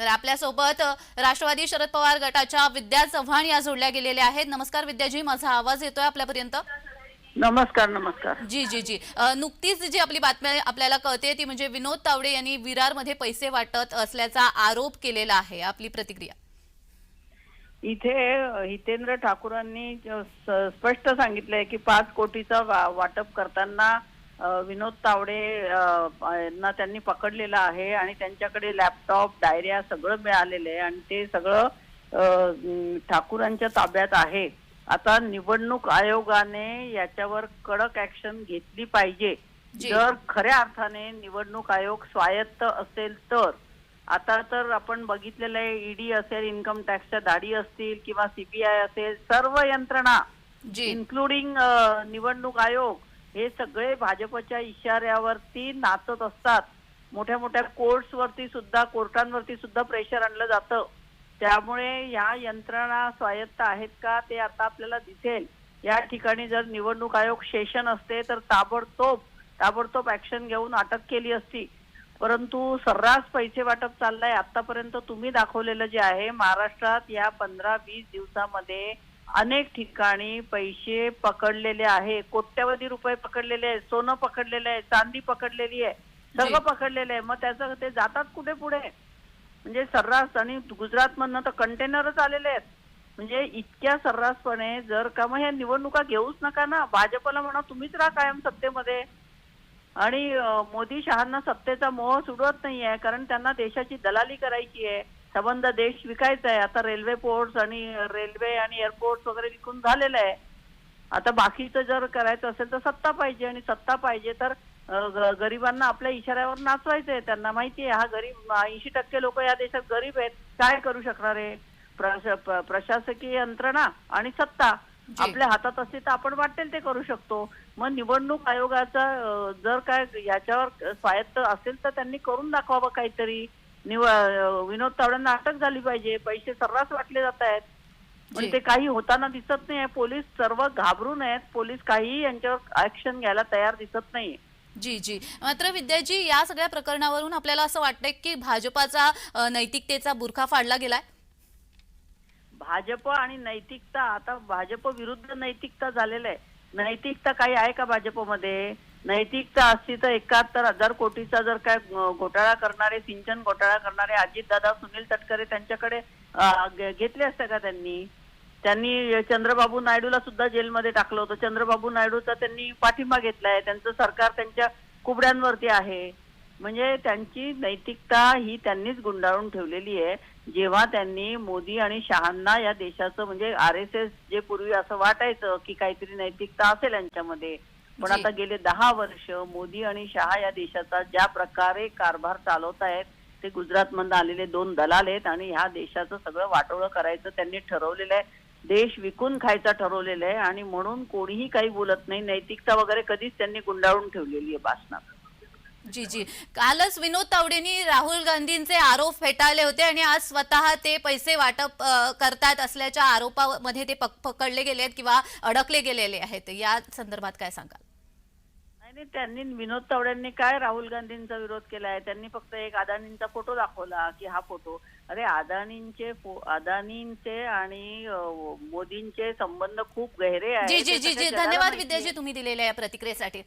तर आपल्यासोबत राष्ट्रवादी शरद पवार गटाच्या विद्या चव्हाण या जोडल्या गेलेल्या आहेत. नमस्कार विद्याजी माझा आवाज येतोय आपल्यापर्यंत? नमस्कार नमस्कार. जी जी जी. अ, नुकतीच जी आपली बातमी आपल्याला कळते ती म्हणजे विनोद तावडे यांनी विरारमध्ये पैसे वाटत असल्याचा आरोप केलेला आहे. आपली प्रतिक्रिया. इथे हितेंद्र ठाकूरांनी स- स्पष्ट सांगितलंय की पाच कोटीचं वा- वाटप करताना विनोद तावडे यांना त्यांनी पकडलेलं आहे आणि त्यांच्याकडे लॅपटॉप डायऱ्या सगळं मिळालेलं आहे. आणि ते सगळं ठाकूरांच्या ताब्यात आहे. आता निवडणूक आयोगाने याच्यावर कडक ऍक्शन घेतली पाहिजे. जर खऱ्या अर्थाने निवडणूक आयोग स्वायत्त असेल तर. आता तर आपण बघितलेलं आहे ईडी असेल इन्कम टॅक्सच्या दाढी असतील किंवा सीबीआय असेल सर्व यंत्रणा इन्क्लुडिंग निवडणूक आयोग हे सगळे भाजपच्या इशाऱ्यावरती नाचत असतात. मोठ्या मोठ्या कोर्ट्सवरती सुद्धा कोर्टांवरती सुद्धा प्रेशर आणलं जातं. त्यामुळे ह्या यंत्रणा स्वायत्त आहेत का ते आता आपल्याला दिसेल. या ठिकाणी जर निवडणूक आयोग सेशन असते तर ताबडतोब ताबडतोब ऍक्शन घेऊन अटक केली असती. परंतु सर्रास पैसे वाटप चाललंय. आतापर्यंत तुम्ही दाखवलेलं जे आहे महाराष्ट्रात या पंधरा वीस दिवसामध्ये अनेक ठिकाणी पैसे पकडलेले आहे. कोट्यवधी रुपये पकडलेले आहे सोनं पकडलेलं आहे. चांदी पकडलेली आहे. सगळं पकडलेलं आहे. मग त्याचं ते जातात कुठे पुढे? म्हणजे सर्रास आणि गुजरात मधनं तर कंटेनरच आलेले आहेत. म्हणजे इतक्या सर्रासपणे जर का मग ह्या निवडणुका घेऊच नका ना. भाजपला म्हणा तुम्हीच राहा कायम सत्तेमध्ये. आणि मोदी शहांना सत्तेचा मोह सुडवत नाहीये कारण त्यांना देशाची दलाली करायची आहे. संबंध देश विकायचा आहे. आता रेल्वे पोर्ट्स आणि रेल्वे आणि एअरपोर्ट वगैरे विकून झालेलं आहे. आता बाकीचं जर करायचं असेल तर सत्ता पाहिजे आणि सत्ता पाहिजे तर गरिबांना आपल्या इशाऱ्यावर नाचवायचं आहे. त्यांना माहिती आहे हा गरीब ऐंशी टक्के लोक या देशात गरीब आहेत. काय करू शकणार आहे प्रशासकीय यंत्रणा आणि सत्ता. आपल्या हातात असते तर आपण वाटेल ते करू शकतो. मग निवडणूक आयोगाचा जर काय याच्यावर स्वायत्त असेल तर त्यांनी करून दाखवावं काहीतरी. निव विनोद तावड्यांना अटक झाली पाहिजे पैसे सर्रास वाटले जात आहेत. पण. ते काही होताना दिसत नाही पोलीस सर्व घाबरून आहेत. पोलीस काही यांच्यावर ऍक्शन घ्यायला तयार दिसत नाही जी जी. मात्र विद्याजी या सगळ्या प्रकरणावरून आपल्याला असं वाटतंय की भाजपाचा नैतिकतेचा बुरखा फाडला गेलाय? भाजप आणि नैतिकता आता भाजप विरुद्ध नैतिकता झालेलं आहे. नैतिकता काही आहे का भाजपमध्ये? नैतिकता असती तर एकाहत्तर हजार कोटीचा जर काय घोटाळा करणारे सिंचन घोटाळा करणारे अजितदादा सुनील तटकरे त्यांच्याकडे घेतले असते का त्यांनी? त्यांनी चंद्रबाबू नायडूला सुद्धा जेलमध्ये टाकलं होतं. चंद्रबाबू नायडूचा त्यांनी पाठिंबा घेतलाय. त्यांचं सरकार त्यांच्या कुबड्यांवरती आहे. म्हणजे त्यांची नैतिकता ही त्यांनीच गुंडाळून ठेवलेली आहे. जेव्हा त्यांनी मोदी आणि शहांना या देशाचं म्हणजे आर एस एस जे पूर्वी असं वाटायचं की काहीतरी नैतिकता असेल यांच्यामध्ये पण. आता गेले दहा वर्ष मोदी आणि शहा या देशाचा ज्या प्रकारे कारभार चालवत आहेत ते गुजरात मधून आलेले दोन दलाल आहेत आणि ह्या देशाचं सगळं वाटोळं करायचं त्यांनी ठरवलेलं आहे. देश विकून खायचा ठरवलेलं आहे आणि म्हणून कोणीही काही बोलत नाही. नैतिकता वगैरे कधीच त्यांनी गुंडाळून ठेवलेली आहे भाषणात जी जी. कालच विनोद तावडेंनी राहुल गांधींचे आरोप फेटाळले होते आणि आज स्वतः ते पैसे वाटप करतात असल्याच्या आरोपामध्ये ते पक- पकडले गेले आहेत किंवा अडकले गेलेले आहेत. या संदर्भात काय सांगाल? नाही त्यांनी विनोद तावड्यांनी काय राहुल गांधींचा विरोध केलाय? त्यांनी फक्त एक अदानींचा फोटो दाखवला की हा फोटो. अरे अदानींचे अदानींचे आणि मोदींचे संबंध खूप गहरे आहेत. जी जी ते जी सगळ्या जी. जगाला धन्यवाद विद्याजी आहे. तुम्ही दिलेल्या या प्रतिक्रियेसाठी.